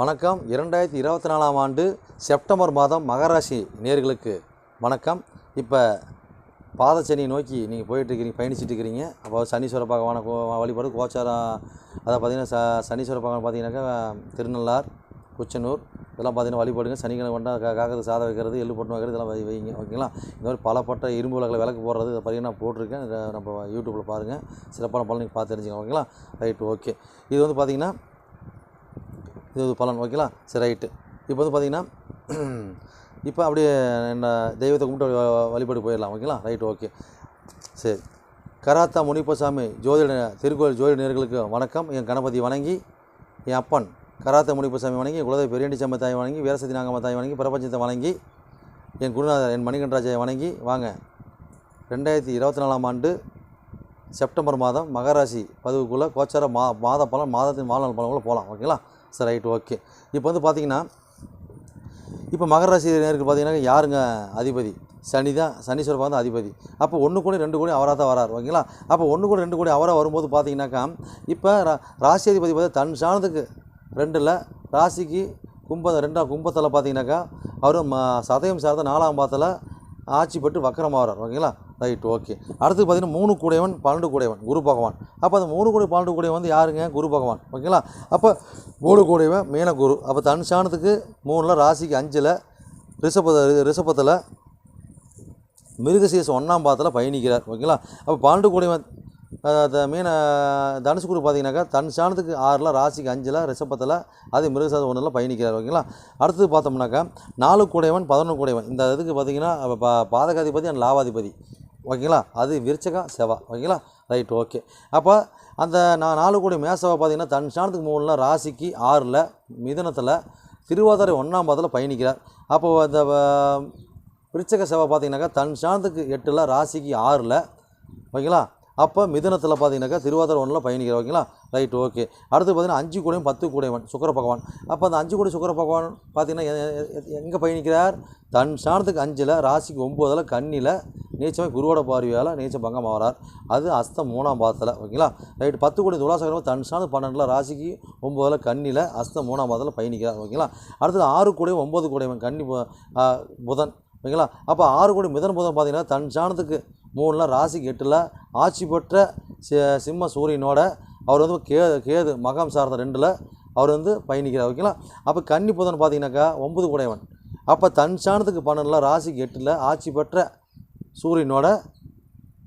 வணக்கம். இரண்டாயிரத்தி இருபத்தி நாலாம் ஆண்டு செப்டம்பர் மாதம் மகராசி நேர்களுக்கு வணக்கம். இப்போ பாதச்சனியை நோக்கி நீங்கள் போயிட்டுருக்கிறீங்க பயணிச்சுட்டு இருக்கிறீங்க அப்போ சனீஸ்வர பகவான கோ வழிபாடு கோச்சாரம் அதை பார்த்தீங்கன்னா ச சனீஸ்வர பகவான் பார்த்தீங்கன்னாக்கா திருநள்ளார் குச்சனூர் இதெல்லாம் பார்த்தீங்கன்னா வழிபாடுங்க. சனிக்கிழமை கொண்டா காக்கிறது சாதம் வைக்கிறது எள்ளு போட்டு வைக்கிறது இதெல்லாம் வைங்க. ஓகேங்களா? இந்த மாதிரி பலப்பட்ட இரும்பு விளக்கில் விளக்கு போடுறது இதை பார்த்தீங்கன்னா போட்டிருக்கேன். நம்ம யூடியூப்பில் பாருங்கள் சிறப்பான பலன் நீங்கள் பார்த்து தெரிஞ்சுங்க ஓகேங்களா? Right okay. இது வந்து பார்த்திங்கன்னா இது ஒரு பலன் ஓகேங்களா சரி ரைட்டு இப்போ வந்து பார்த்தீங்கன்னா இப்போ அப்படியே என்ன தெய்வத்தை கும்பிட்டு வ- வழிபாடு போயிடலாம் ஓகேங்களா ரைட் ஓகே சரி. கராத்தா முனிப்பசாமி ஜோதிட திருக்கோயில் ஜோதிட நேர்களுக்கு வணக்கம். என் கணபதி வணங்கி என் அப்பன் கராத்தா முனிப்பசாமி வணங்கி குலதெய்வ பெரியண்டி சம்ம தாய் வணங்கி வீரசதி நாகம்ம தாய் வணங்கி பிரபஞ்சத்தை வணங்கி என் குருநாதர் என் மணிகண்டராஜை வணங்கி வாங்க. ரெண்டாயிரத்தி இருபத்தி நாலாம் ஆண்டு செப்டம்பர் மாதம் மகராசி பதிவுக்குள்ளே கோச்சார மா மாத பலன் மாதத்தின் மாநாள் பலன்குள்ளே போகலாம் ஓகேங்களா சரி ரைட் ஓகே. இப்போ வந்து பார்த்தீங்கன்னா இப்போ மகர ராசி நேருக்கு பார்த்தீங்கன்னா யாருங்க அதிபதி? சனி தான் சனீஸ்வர பகவான் தான் அதிபதி. அப்போ ஒன்று கோடி ரெண்டு கோடி அவராக தான் வரார் ஓகேங்களா? அப்போ ஒன்று கோடி ரெண்டு கோடி அவராக வரும்போது பார்த்தீங்கன்னாக்கா இப்போ ரா ராசி அதிபதி பார்த்து தன் சாணத்துக்கு ரெண்டில் ராசிக்கு கும்ப ரெண்டாம் கும்பத்தில் பார்த்தீங்கன்னாக்கா அவர் ம சதயம் சார்ந்த நாலாம் பாத்தில் ஆட்சி பெற்று வக்கரமாகிறார் ஓகேங்களா? Right okay. அடுத்து பார்த்தீங்கன்னா மூணு கூடையவன் பன்னெண்டு கூடையவன் குரு பகவான். அப்போ அந்த மூணு கூடை பன்னெண்டு கூடையவன் வந்து யாருங்க? குரு பகவான். ஓகேங்களா? அப்போ மூணு கூடையவன் மீன குரு. அப்போ தன் சாணத்துக்கு மூணில் ராசிக்கு அஞ்சில் ரிஷப ரிஷபத்தில் மிருகசீசம் ஒன்றாம் பாதத்தில் பயணிக்கிறார். ஓகேங்களா? அப்போ பன்னெண்டு கூடையவன் த- மீன தனுசு குரு பார்த்தீங்கன்னாக்கா தன் சாணத்துக்கு ஆறில் ராசிக்கு அஞ்சில் ரிஷபத்தில் அது மிருகசாத ஒன்றில் பயணிக்கிறார். ஓகேங்களா? அடுத்தது பார்த்தோம்னாக்கா நாலு கூடையவன் பதினொன்று கூடையவன். இந்த இதுக்கு பார்த்தீங்கன்னா பா பாதகாதிபதி அண்ட் லாவாதிபதி. ஓகேங்களா? அது விருச்சகம் செவா ஓகேங்களா? Right okay. அப்போ அந்த நான் நாலு கோடி மேசவை பார்த்தீங்கன்னா தன் சாணத்துக்கு மூணில் ராசிக்கு ஆறில் மிதனத்தில் திருவாதிரை ஒன்றாம் பாதத்தில் பயணிக்கிறார். அப்போது அந்த விருச்சக செவ்வாய் பார்த்தீங்கன்னாக்கா தன் சாணத்துக்கு எட்டில் ராசிக்கு ஆறில் ஓகேங்களா? அப்போ மிதனத்தில் பார்த்தீங்கன்னாக்கா திருவாதிரை ஒன்றில் பயணிக்கிறார் ஓகேங்களா? Right okay. அடுத்து பார்த்தீங்கன்னா அஞ்சு கூடையும் பத்து கூடையவன் சுக்கர பகவான். அப்போ அந்த அஞ்சு கோடி சுக்கர பகவான் பார்த்தீங்கன்னா எங்கே பயணிக்கிறார்? தன் சாணத்துக்கு அஞ்சில் ராசிக்கு ஒம்போதில் கண்ணியில் நீச்சமாக குருவோட பார்வையால் நீச்ச பங்கம் ஆகிறார் அது அஸ்தம் மூணாம் பாதத்தில் ஓகேங்களா? ரைட் பத்து கோடி துலாசகரம் தன் பன்னெண்டில் ராசிக்கு ஒம்போதில் கண்ணியில் அஸ்தம் மூணாம் பாதத்தில் பயணிக்கிறார் ஓகேங்களா? அடுத்தது ஆறு கூடையும் ஒம்பது கூடையவன் கன்னி புதன் ஓகேங்களா? அப்போ ஆறு கோடி மிதன் புதன் பார்த்தீங்கன்னா தன் சாணத்துக்கு மூணில் ராசிக்கு எட்டில் ஆட்சி பெற்ற சி சிம்ம சூரியனோட அவர் வந்து கே கேது மகம் சார்ந்த ரெண்டில் அவர் வந்து பயணிக்கிறார் ஓகேங்களா? அப்போ கன்னி புதன் பார்த்தீங்கன்னாக்கா ஒன்பது கூடையவன் அப்போ தன் சாணத்துக்கு பன்னெண்டில் ராசிக்கு எட்டில் ஆட்சி பெற்ற சூரியனோட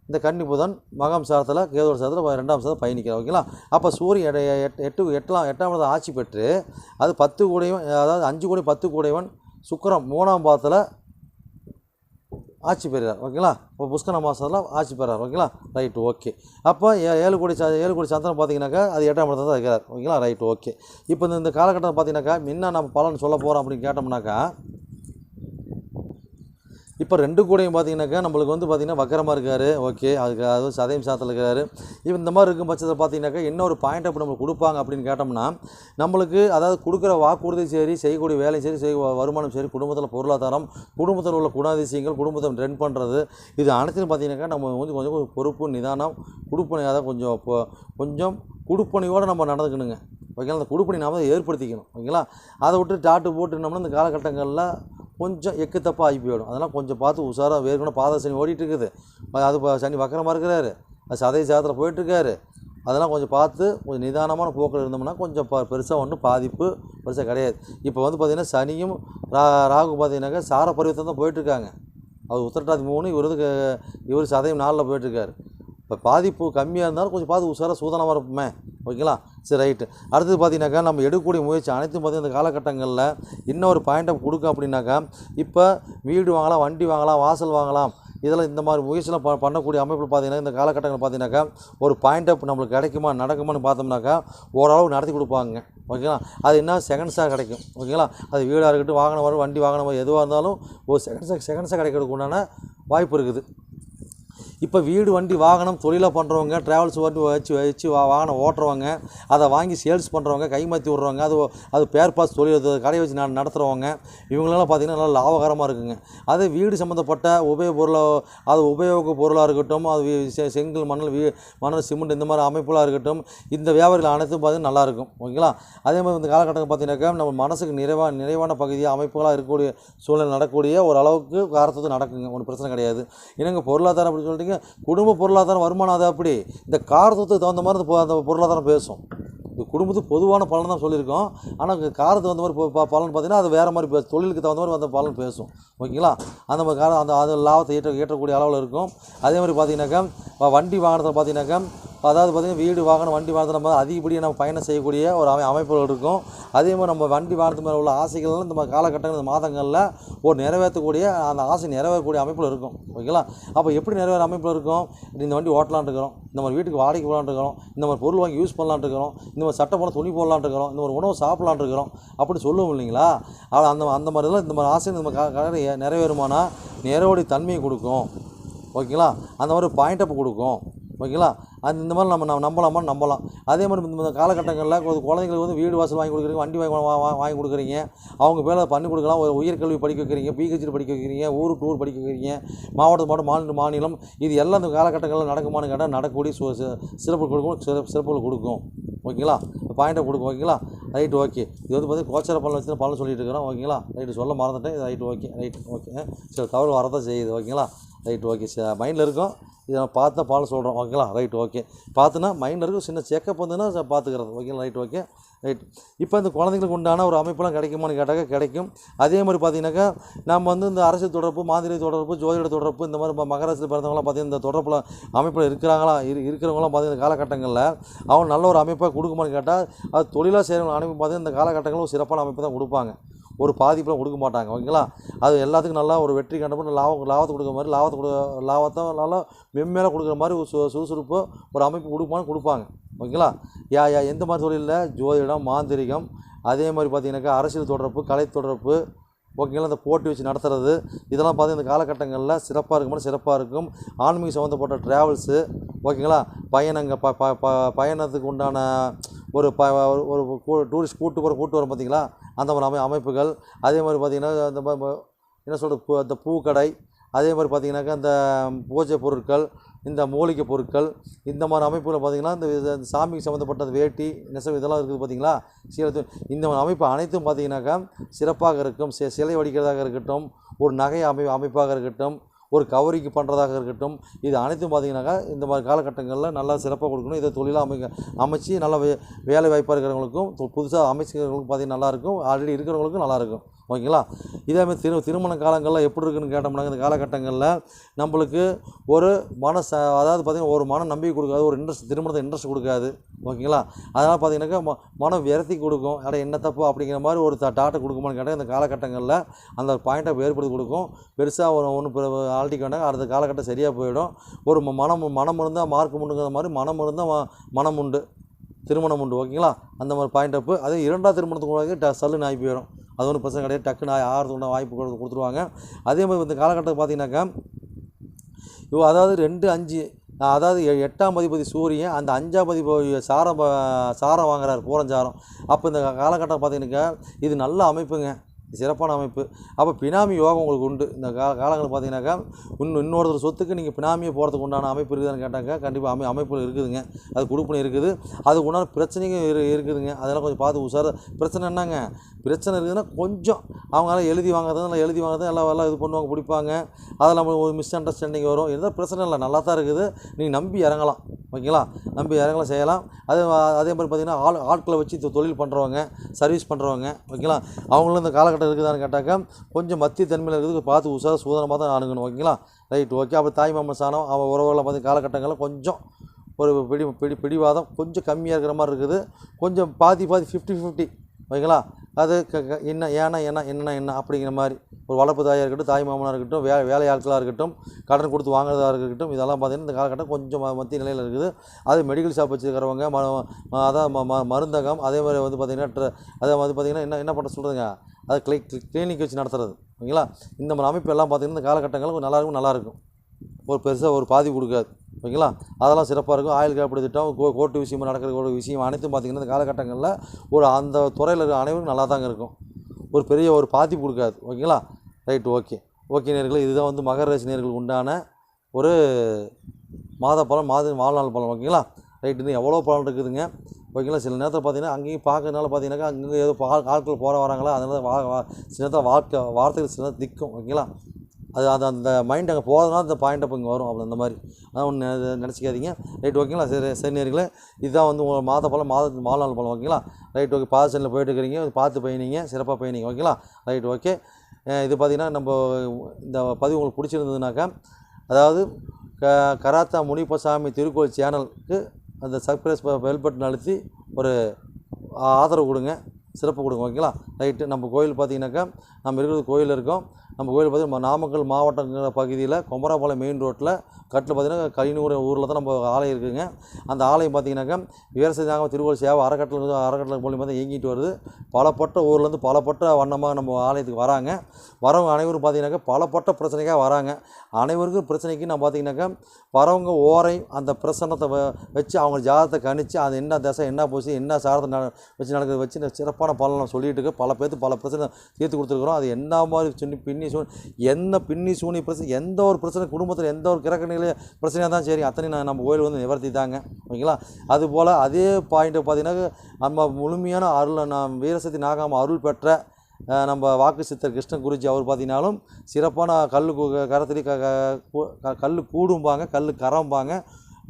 இந்த கன்னி புதன் மகம் சாரத்தில் கேதோட சாரத்தில் ரெண்டாம் சாரத்தில் பயணிக்கிறார். ஓகேங்களா? அப்போ சூரியன் எட்டு எட்டு எட்டாம் எட்டாம் இடத்துல ஆட்சி பெற்று அது பத்து கூடையும் அதாவது அஞ்சு கோடி பத்து கூடையவன் சுக்கிரம் மூணாம் பாதத்தில் ஆட்சி பெறுகிறார். ஓகேங்களா? இப்போ புஷ்கர மாதத்தில் ஆட்சி பெறார். ஓகேங்களா? Right okay. அப்போ ஏ- ஏழு கோடி சா ஏழு கோடி சந்திரன் பார்த்தீங்கன்னாக்கா அது எட்டாம் இடத்துல தான் இருக்கிறார். ஓகேங்களா? Right okay. இப்போ இந்த- இந்த காலகட்டம் பார்த்தீங்கன்னாக்கா முன்ன நம்ம பலன் சொல்ல போகிறோம் அப்படின்னு கேட்டோம்னாக்கா இப்போ ரெண்டு கூடையும் பார்த்தீங்கன்னாக்கா நம்மளுக்கு வந்து பார்த்தீங்கன்னா வக்கரமாக இருக்கார். ஓகே. அதுக்கு அது சதயம் சாத்தில் இருக்கிறாரு இப்போ இந்த மாதிரி இருக்கும் பட்சத்தில் பார்த்தீங்கன்னாக்கா இன்னொரு பாயிண்ட் அப்படி நம்மளுக்கு கொடுப்பாங்க அப்படின்னு கேட்டோம்னா நம்மளுக்கு அதாவது கொடுக்குற வாக்குறுதி சரி செய்யக்கூடிய வேலையும் சரி செய்ய வருமானம் சரி குடும்பத்தில் பொருளாதாரம் குடும்பத்தில் உள்ள குணாதிசயங்கள் குடும்பத்தை ரன் பண்ணுறது இது அனைத்தையும் பார்த்தீங்கன்னாக்கா நம்ம வந்து கொஞ்சம் கொஞ்சம் பொறுப்பு நிதானம் கொடுப்பனையாக தான் கொஞ்சம் இப்போ கொஞ்சம் குடுப்பனையோடு நம்ம நடந்துக்கணுங்க. ஓகேங்களா? அந்த கொடுப்பணி நாம் ஏற்படுத்திக்கணும். ஓகேங்களா? அதை விட்டு டாட்டு போட்டுனோம்னா இந்த காலகட்டங்களில் கொஞ்சம் எக்கு தப்பாக ஆகி போயிடும். அதெல்லாம் கொஞ்சம் பார்த்து உஷாராக வேர்க்கணும் பாத சனி ஓடிட்டுருக்குது. அது சனி வக்கரமாக இருக்கிறாரு. அது சதய சாதத்தில் போயிட்டுருக்காரு. அதெல்லாம் கொஞ்சம் பார்த்து கொஞ்சம் நிதானமான போக்கில் இருந்தோம்னா கொஞ்சம் ப பெருசாக ஒன்றும் பாதிப்பு பெருசாக கிடையாது. இப்போ வந்து பார்த்திங்கன்னா சனியும் ரா ராகு பார்த்தீங்கன்னாக்கா சார பரிவர்த்தனை தான் போயிட்டுருக்காங்க. அவர் உத்தரட்டாதி மூணு இவர் இவர் சதயம் நாளில் போயிட்டுருக்காரு. இப்போ பாதிப்பு கம்மியாக இருந்தாலும் கொஞ்சம் பார்த்து உஷாராக சூதனமாக இருப்போமே. ஓகேங்களா? சரி ரைட்டு. அடுத்தது பார்த்தீங்கன்னாக்கா நம்ம எடுக்கக்கூடிய முயற்சி அனைத்தும் பார்த்தீங்கன்னா இந்த காலகட்டங்களில் இன்னொரு பாயிண்ட்டை கொடுக்கும் அப்படின்னாக்கா இப்போ வீடு வாங்கலாம் வண்டி வாங்கலாம் வாசல் வாங்கலாம் இதெல்லாம் இந்த மாதிரி முயற்சிலாம் ப பண்ணக்கூடிய அமைப்பில் பார்த்தீங்கன்னா இந்த காலகட்டங்கள் பார்த்தீங்கன்னாக்கா ஒரு பாயிண்ட் அப் நம்மளுக்கு கிடைக்குமா நடக்குமான்னு பார்த்தோம்னாக்கா ஓரளவு நடத்தி கொடுப்பாங்க. ஓகேங்களா? அது என்ன? செகண்ட்ஸாக கிடைக்கும். ஓகேங்களா? அது வீடாக இருக்கட்டும் வாகனம் வரும் வண்டி வாகனம் மாதிரி எதுவாக இருந்தாலும் ஒரு செகண்ட்ஸாக செகண்ட்ஸாக கிடைக்கிறதுக்கு உண்டான வாய்ப்பு இருக்குது. இப்போ வீடு வண்டி வாகனம் தொழிலாக பண்ணுறவங்க ட்ராவல்ஸ் வண்டி வச்சு வச்சு வா வாகனம் ஓட்டுறவங்க அதை வாங்கி சேல்ஸ் பண்ணுறவங்க கைமாற்றி விட்றவங்க அது அது பேர் பாஸ் தொழில் கடை வச்சு நான் நடத்துகிறவங்க இவங்களெல்லாம் பார்த்திங்கன்னா நல்லா லாபகரமாக இருக்குங்க. அதே வீடு சம்மந்தப்பட்ட உபயோக பொருளாக அது உபயோக பொருளாக இருக்கட்டும் அது செ- செங்கல் மணல் வீ மணல் சிமெண்ட் இந்த மாதிரி அமைப்புகளாக இருக்கட்டும் இந்த வியாபாரிகள் அனைத்தும் பார்த்திங்கன்னா நல்லாயிருக்கும் ஓகேங்களா? அதே மாதிரி இந்த காலகட்டத்தில் பார்த்தீங்கன்னாக்கா நம்ம மனசுக்கு நிறைவான நிறைவான பகுதியாக அமைப்புகளாக இருக்கக்கூடிய சூழ்நிலை நடக்கக்கூடிய ஒரு அளவுக்கு காரத்துக்கு நடக்குங்க. ஒன்றும் பிரச்சனை கிடையாது. ஏன்னா பொருளாதாரம் அப்படின்னு சொல்லிட்டு சொல்லிட்டீங்க குடும்ப பொருளாதாரம் வருமானம் அது அப்படி. இந்த காரத்துக்கு தகுந்த மாதிரி அந்த அந்த பொருளாதாரம் பேசும். இது குடும்பத்துக்கு பொதுவான பலன் தான் சொல்லியிருக்கோம். ஆனால் காரத்துக்கு வந்த மாதிரி பலன் பார்த்தீங்கன்னா அது வேறு மாதிரி பேசும் தொழிலுக்கு தகுந்த மாதிரி அந்த பலன் பேசும். ஓகேங்களா? அந்த மாதிரி காரம் அந்த அது லாபத்தை ஏற்ற ஏற்றக்கூடிய அளவில் இருக்கும். அதே மாதிரி பார்த்தீங்கன்னாக்கா வண்டி வாகனத்தில் பார்த்தீங்கன்னாக்கா அதாவது பார்த்திங்கன்னா வீடு வாகனம் வண்டி வாகனத்தில் நம்ம அதிகப்படியாக நம்ம பயணம் செய்யக்கூடிய ஒரு அமை அமைப்புகள் இருக்கும். அதே மாதிரி நம்ம வண்டி வாகனத்து மேலே உள்ள ஆசைகள் இந்த காலகட்டங்கள் இந்த மாதங்களில் ஒரு நிறைவேற்றக்கூடிய அந்த ஆசை நிறைவேறக்கூடிய அமைப்பில் இருக்கும். ஓகேங்களா? அப்போ எப்படி நிறைவேற அமைப்பில் இருக்கும்? இந்த வண்டி ஓட்டலான் இருக்கிறோம். இந்த மாதிரி வீட்டுக்கு வாடகைக்கு போகலான் இருக்கிறோம். இந்த மாதிரி பொருள் வாங்கி யூஸ் பண்ணலான் இருக்கிறோம். இந்த மாதிரி சட்டை போட துணி போடலான் இருக்கிறோம் இந்த ஒரு உணவு சாப்பிடலான் இருக்கிறோம் அப்படி சொல்லுவோம் இல்லைங்களா? அது அந்த அந்த மாதிரிலாம் இந்த மாதிரி ஆசை நம்ம கடை நிறைவேறுமானா நிறைவோடைய தன்மையை கொடுக்கும். ஓகேங்களா? அந்த மாதிரி பாயிண்ட் அப் கொடுக்கும். ஓகேங்களா? அது இந்த மாதிரி நம்ம நம்ம நம்பலாமா? நம்பலாம். அதே மாதிரி இந்த- காலகட்டங்களில் குழந்தைங்களுக்கு வந்து வீடு வாசல் வாங்கி கொடுக்குறீங்க வண்டி வாங்கி வா- வாங்கி கொடுக்குறீங்க. அவங்க பேரில் பண்ணி கொடுக்கலாம். ஒரு உயர்கல்வி படிக்க வைக்கிறீங்க பிஹெச்டி படிக்க வைக்கிறீங்க ஊருக்கு டூர் படிக்க வைக்கிறீங்க மாவட்டம் மாவட்டம் மாநில மாநிலம். இது எல்லாம் இந்த காலகட்டங்களில் நடக்குமான்னு கேட்டால் நடக்கக்கூடிய சு- சிறப்பு கொடுக்கும் சிறப்பு சிறப்புகள் கொடுக்கும். ஓகேங்களா? பாயிண்ட்டை கொடுக்கும் ஓகேங்களா? ரைட் ஓகே இது வந்து பார்த்தீங்கன்னா கோச்சர பலன் வச்சு பலன் சொல்லிட்டு இருக்கிறோம் ஓகேங்களா? ரைட்டு சொல்ல மறந்துட்டேன். ரைட் ஓகே ரைட் ஓகே சரி தவறு வரதான் செய்யுது ஓகேங்களா? ரைட் ஓகே மைண்டில் இருக்கும். இதை நான் பார்த்து தான் பால் சொல்கிறோம் ஓகேங்களா? ரைட் ஓகே பார்த்துனா மைண்டில் இருக்கும் சின்ன செக்கப் வந்துன்னா பார்த்துக்கிறது. ஓகேங்களா? ரைட் ஓகே ரைட் இப்போ இந்த குழந்தைங்களுக்கு உண்டான ஒரு அமைப்பெல்லாம் கிடைக்குமான்னு கேட்டாக்க கிடைக்கும். அதே மாதிரி பார்த்தீங்கன்னாக்கா நம்ம வந்து இந்த அரசு தொடர்பு மாதிரி தொடர்பு ஜோதிட தொடர்பு இந்த மாதிரி ம- மகராசியில் பிறந்தவங்களாம் பார்த்தீங்கன்னா இந்த தொடர்பில் அமைப்பில் இருக்கிறாங்களா? இரு இருக்கிறவங்களாம் பார்த்தீங்கன்னா இந்த காலகட்டங்களில் அவங்க நல்ல ஒரு அமைப்பாக கொடுக்குமான்னு கேட்டால் அது தொழிலாக செய்கிறவங்க அமைப்பு பார்த்தீங்கன்னா இந்த காலகட்டங்களும் சிறப்பான அமைப்பு தான் கொடுப்பாங்க. ஒரு பாதிப்பெலாம் கொடுக்க மாட்டாங்க ஓகேங்களா? அது எல்லாத்துக்கும் நல்லா ஒரு வெற்றி கண்டப்பட்டு லாபம் லாபத்தை கொடுக்குற மாதிரி லாபத்தை கொடு லாபத்தை நல்லா மென்மேலே கொடுக்குற மாதிரி ஒரு சு சுறுசுறுப்பு ஒரு அமைப்பு கொடுப்பான்னு கொடுப்பாங்க ஓகேங்களா? யா யா எந்த மாதிரி தொழிலில்? ஜோதிடம் மாந்திரிகம் அதே மாதிரி பார்த்தீங்கன்னாக்கா அரசியல் தொடர்பு கலை தொடர்பு ஓகேங்களா? இந்த போட்டி வச்சு நடத்துறது இதெல்லாம் பார்த்து இந்த காலகட்டங்களில் சிறப்பாக இருக்கும்போது சிறப்பாக இருக்கும். ஆன்மீக சம்மந்தப்பட்ட ட்ராவல்ஸு ஓகேங்களா? பயணங்க ப ப ப- பயணத்துக்கு உண்டான ஒரு ப ஒரு ஒரு டூரிஸ்ட் கூட்டு போகிற கூட்டு வரும் பார்த்தீங்களா அந்த மாதிரி அமை அமைப்புகள். அதே மாதிரி பார்த்திங்கன்னா இந்த என்ன சொல்கிறது பூ அந்த பூக்கடை. அதே மாதிரி பார்த்திங்கனாக்கா அந்த பூஜை பொருட்கள் இந்த மூலிகை பொருட்கள் இந்த மாதிரி அமைப்புகளை பார்த்திங்கன்னா இந்த இது- சாமிக்கு சம்மந்தப்பட்ட வேட்டி நெசவு இதெல்லாம் இருக்குது பார்த்திங்களா? சீரத்து இந்த மாதிரி அமைப்பு அனைத்தும் பார்த்திங்கனாக்கா சிறப்பாக இருக்கும். சி- சிலை வடிக்கிறதாக இருக்கட்டும் ஒரு நகை அமை அமைப்பாக இருக்கட்டும் ஒரு கவரிக்கு பண்ணுறதாக இருக்கட்டும் இது அனைத்தும் பார்த்திங்கனாக்கா இந்த மாதிரி காலகட்டங்களில் நல்லா சிறப்பாக கொடுக்கணும். இதை தொழிலாக அமைக்க அமைச்சு நல்லா வே வேலை வாய்ப்பாக இருக்கிறவங்களுக்கும் புதுசாக அமைச்சிக்கிறவங்களுக்கும் பார்த்திங்கன்னா நல்லாயிருக்கும் ஆல்ரெடி இருக்கிறவங்களுக்கும் நல்லாயிருக்கும் ஓகேங்களா? இதே மாதிரி திரு திருமண காலங்களில் எப்படி இருக்குன்னு கேட்டோம்னாங்க இந்த காலகட்டங்களில் நம்மளுக்கு ஒரு மன ச அதாவது பார்த்திங்கன்னா ஒரு மன நம்பிக்கை கொடுக்காது ஒரு இன்ட்ரெஸ்ட் திருமணத்தை இன்ட்ரெஸ்ட் கொடுக்காது ஓகேங்களா? அதனால் பார்த்தீங்கன்னாக்கா ம மனம் விரத்தி கொடுக்கும். அட என்ன தப்பு? அப்படிங்கிற மாதிரி ஒரு டாட்டை கொடுக்குமான்னு கேட்டால் இந்த காலகட்டங்களில் அந்த பாயிண்ட்டை ஏற்படுத்தி கொடுக்கும். பெருசாக ஒரு ஒன்று ஆல்ட்டிக்க வேண்டாங்க அடுத்த காலகட்டம் சரியாக போயிடும். ஒரு ம- மனம் மனம் இருந்தால் மார்க் உண்டுங்கிற மாதிரி மனம் இருந்தால் ம- மனம் உண்டு. திருமணம் உண்டு ஓகேங்களா? அந்த மாதிரி பாயிண்ட் அப்பு அதே இரண்டாவது திருமணத்துக்கு சல்லுன்னு ஆகி போயிடும் அது ஒன்றும் பிரச்சனை கிடையாது. டக்குன்னு ஆ- ஒன்றும் உண்டான வாய்ப்பு கொடுத்து- கொடுத்துருவாங்க. அதே மாதிரி இந்த காலகட்டத்தில் பார்த்தீங்கன்னாக்கா இவ அதாவது ரெண்டு அஞ்சு அதாவது எ- எட்டாம் அதிபதி சூரியன் அந்த அஞ்சாம் அதிபதி சாரம் சாரம் வாங்குறாரு பூரஞ்சாரம். அப்போ இந்த காலகட்டம் பார்த்தீங்கன்னாக்கா இது நல்ல அமைப்புங்க. சிறப்பான அமைப்பு. அப்போ பினாமி யோகம் உங்களுக்கு உண்டு. இந்த கா காலங்கள் பார்த்தீங்கன்னாக்கா இன்னும் இன்னொருத்தர் சொத்துக்கு நீங்கள் பினாமியை போகிறதுக்கு உண்டான அமைப்பு இருக்குதான்னு கேட்டாக்கா கண்டிப்பாக அமை அமைப்பு இருக்குதுங்க. அது கொடுப்பனை இருக்குது. அதுக்கு உண்டான பிரச்சனையும் இரு இருக்குதுங்க. அதெல்லாம் கொஞ்சம் பார்த்து உசார பிரச்சனை என்னங்க? பிரச்சனை இருக்குதுன்னா கொஞ்சம் அவங்களால எழுதி வாங்குறது இல்லை எழுதி வாங்குறது எல்லாம் எல்லாம் இது பண்ணுவாங்க பிடிப்பாங்க. அதில் நம்ம ஒரு மிஸ் அண்டர்ஸ்டாண்டிங் வரும். இருந்தால் பிரச்சனை இல்லை நல்லா தான் இருக்குது. நீங்கள் நம்பி இறங்கலாம். ஓகேங்களா? நம்பி இறங்கலாம் செய்யலாம். அதே அதே மாதிரி பார்த்திங்கன்னா ஆள் ஆட்களை வச்சு தொழில் பண்ணுறவங்க சர்வீஸ் பண்ணுறவங்க ஓகேங்களா? அவங்களும் இந்த காலகட்டம் இருக்குதான்னு கேட்டாக்கா கொஞ்சம் மத்திய தன்மையில் இருக்கிறது பார்த்து உஷார சூதனமாக தான் அணுகணும் ஓகேங்களா? ரைட் ஓகே அப்புறம் தாய் மாமன் சாணம் அவன் உறவுகளை பார்த்து காலகட்டங்களில் கொஞ்சம் ஒரு பிடி பிடி பிடிவாதம் கொஞ்சம் கம்மியாக இருக்கிற மாதிரி இருக்குது. கொஞ்சம் பாதி பாதி ஃபிஃப்டி ஃபிஃப்டி ஓகேங்களா? அது க க- என்ன ஏன்னா என்ன என்னன்னா என்ன அப்படிங்கிற மாதிரி. ஒரு வளர்ப்பு தாயாக இருக்கட்டும் தாய் மாமனாக இருக்கட்டும் வே வேலை ஆட்களாக இருக்கட்டும் கடன் கொடுத்து வாங்குறதா இருக்கட்டும் இதெல்லாம் பார்த்தீங்கன்னா இந்த காலகட்டம் கொஞ்சம் மத்திய நிலையில் இருக்குது. அது மெடிக்கல் ஷாப் வச்சுருக்கிறவங்க ம அதான் ம மருந்தகம் அதே மாதிரி வந்து பார்த்திங்கன்னா அதே மாதிரி பார்த்திங்கன்னா என்ன என்ன பண்ண சொல்கிறதுங்க அது கிளி கிளினிக் வச்சு நடத்துறது ஓகேங்களா? இந்த மாதிரி அமைப்பு எல்லாம் பார்த்திங்கன்னா இந்த காலகட்டங்களில் கொஞ்சம் நல்லாயிருக்கும் ஒரு பெருசாக ஒரு பாதி கொடுக்காது. ஓகேங்களா? அதெல்லாம் சிறப்பாக இருக்கும். ஆயுள் காப்பீடு திட்டம் கோ கோர்ட்டு விஷயமாக நடக்கிற ஒரு விஷயம் அனைத்தும் பார்த்திங்கன்னா இந்த காலகட்டங்களில் ஒரு அந்த துறையில் இருக்கிற அனைவரும் நல்லா தாங்க இருக்கும். ஒரு பெரிய ஒரு பாதிப்பு கொடுக்காது. ஓகேங்களா? Right okay. ஓகே நேர்களே இதுதான் வந்து மகர ராசி நேர்களுக்கு உண்டான ஒரு மாத பலன் மாத வாழ்நாள் பழம் ஓகேங்களா? ரைட் இன்னும் எவ்வளோ பலன் இருக்குதுங்க? ஓகேங்களா? சில நேரத்தில் பார்த்தீங்கன்னா அங்கேயும் பார்க்கறதுனால பார்த்தீங்கன்னாக்கா அங்கங்கே ஏதோ பா ஆட்கள் போகிற வராங்களா? அதனால வா வா சில நேரத்தில் வாழ்க்கை வார்த்தைகள் சில நேரம் திக்கும். ஓகேங்களா? அது அது அந்த மைண்ட் அங்கே போகிறதுனால அந்த பாயிண்ட் அப்போ இங்கே வரும். அப்படி அந்த மாதிரி. அதான் ஒன்று நினச்சிக்காதீங்க. ரைட் ஓகேங்களா சரி சரி நேர்களே. இதுதான் வந்து உங்கள் மாத பழம் மாத நாள் போல ஓகேங்களா ரைட் ஓகே பாசனில் போயிட்டு இருக்கிறீங்க பார்த்து பயணிங்க. சிறப்பாக பயணிங்க ஓகேங்களா ரைட் ஓகே இது பார்த்திங்கன்னா நம்ம இந்த பதிவு உங்களுக்கு பிடிச்சிருந்ததுனாக்கா அதாவது க கராத்தா முனிப்பசாமி திருக்கோள் சேனலுக்கு அந்த சப்ஸ்கிரைஸ் பெல் பட்டன் அழுத்தி ஒரு ஆதரவு கொடுங்க. சிறப்பு கொடுங்க ஓகேங்களா ரைட்டு நம்ம கோயில் பார்த்தீங்கன்னாக்கா நம்ம இருக்கிறது கோயில் இருக்கோம். நம்ம கோயில் பார்த்தீங்கன்னா நாமக்கல் மாவட்டங்கிற பகுதியில் குமராபாளையம் மெயின் ரோட்டில் கட்டில் பார்த்தீங்கன்னா கலினூர் ஊரில் தான் நம்ம ஆலயம் இருக்குதுங்க அந்த ஆலயம் பார்த்திங்கனாக்கா வீரசதி நாங்கள் திருவள்ளுவர் சேவை அறக்கட்டளை அறக்கட்டளை மூலியமாக தான் இயங்கிட்டு வருது. பலப்பட்ட ஊர்லேருந்து பலப்பட்ட வண்ணமாக நம்ம ஆலயத்துக்கு வராங்க. வரவங்க அனைவரும் பார்த்திங்கனாக்கா பலப்பட்ட பிரச்சனைக்காக வராங்க. அனைவருக்கும் பிரச்சனைக்கு நான் பார்த்தீங்கன்னாக்கா வரவங்க ஓரை அந்த பிரசன்னத்தை வ- வச்சு அவங்க ஜாதத்தை கணித்து அது என்ன தசை என்ன போச்சு என்ன சாரத்தை ந வச்சு நடக்கிறது வச்சு சிறப்பான பலனை சொல்லிட்டு இருக்கு பல பேர்த்து பல பிரச்சனை தீர்த்து கொடுத்துருக்குறோம். அது என்ன மாதிரி சொல்லி பின்னி சூ என்ன பின்னி சூனி பிரச்சனை எந்த ஒரு பிரச்சனை குடும்பத்தில் எந்த ஒரு பிரச்சனை பிரச்சனையாக தான் சரி. அத்தனை நான் நம்ம கோயில் வந்து நிவர்த்தி தாங்க ஓகேங்களா? அதுபோல் அதே பாயிண்ட்டை பார்த்தீங்கன்னா நம்ம முழுமையான அருள் நாம் வீரசக்தி நாகாம அருள் பெற்ற நம்ம வாக்கு சித்தர் கிருஷ்ண குருஜி அவர் பார்த்தீங்கன்னாலும் சிறப்பான கல் கரத்திலே க- க- கல் கூடும்பாங்க கல் கரம்பாங்க.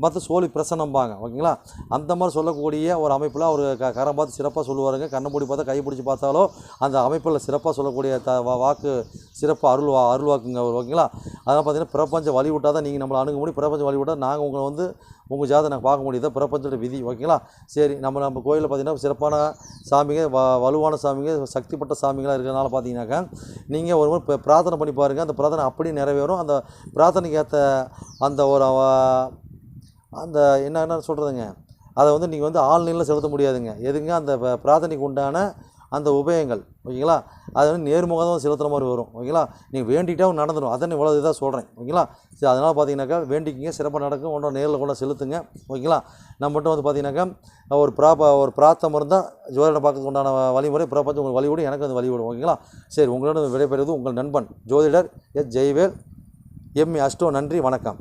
மற்ற சோழி பிரசன்னம்பாங்க ஓகேங்களா? அந்த மாதிரி சொல்லக்கூடிய ஒரு அமைப்பில் அவர் க கரம் பார்த்து சிறப்பாக சொல்லுவாருங்க. கண்ணை மூடி பார்த்தா கை பிடிச்சி பார்த்தாலோ அந்த அமைப்பில் சிறப்பாக சொல்லக்கூடிய த வாக்கு சிறப்பாக அருள் வா அருள் வாக்குங்க அவர் ஓகேங்களா? அதெல்லாம் பார்த்தீங்கன்னா பிரபஞ்ச வழிவிட்டால் தான் நீங்கள் நம்மளை அணுக முடியும். பிரபஞ்ச வழி விட்டால் நாங்கள் உங்களை வந்து உங்கள் ஜாதகம் நாங்கள் பார்க்க முடியுது பிரபஞ்சோட விதி ஓகேங்களா? சரி நம்ம நம்ம கோயிலில் பார்த்தீங்கன்னா சிறப்பான சாமிங்க வ வலுவான சாமிங்க சக்திப்பட்ட சாமிங்களாக இருக்கிறதுனால பார்த்தீங்கன்னாக்கா நீங்கள் ஒரு முறை பிரார்த்தனை பண்ணி பாருங்கள் அந்த பிரார்த்தனை அப்படியே நிறைவேறும். அந்த பிரார்த்தனைக்கு ஏற்ற அந்த ஒரு அந்த என்னென்ன சொல்கிறதுங்க அதை வந்து நீங்கள் வந்து ஆன்லைனில் செலுத்த முடியாதுங்க. எதுங்க? அந்த பிரார்த்தனைக்கு உண்டான அந்த உபயங்கள். ஓகேங்களா? அது வந்து நேர்முகமாக செலுத்துகிற மாதிரி வரும். ஓகேங்களா? நீங்கள் வேண்டிக்கிட்டே நடந்துடும் அதை இவ்வளோ இதாக சொல்கிறேன் ஓகேங்களா? சரி அதனால் பார்த்தீங்கன்னாக்கா வேண்டிக்கிங்க சிறப்பாக நடக்கும். ஒன்றும் நேரில் கூட செலுத்துங்க. ஓகேங்களா? நம்ம மட்டும் வந்து பார்த்தீங்கன்னாக்கா ஒரு பிராப ஒரு பிரார்த்தம் இருந்தால் ஜோதிடம் பார்க்கறதுக்கு உண்டான வழிமுறை பிரபஞ்சம் உங்களுக்கு வழிவிடும் எனக்கு அது வழிவிடும் ஓகேங்களா? சரி உங்களோட விடைபெறுவது உங்கள் நண்பன் ஜோதிடர் எஸ் ஜெய்வேல். எம். அஷ்டோ நன்றி வணக்கம்.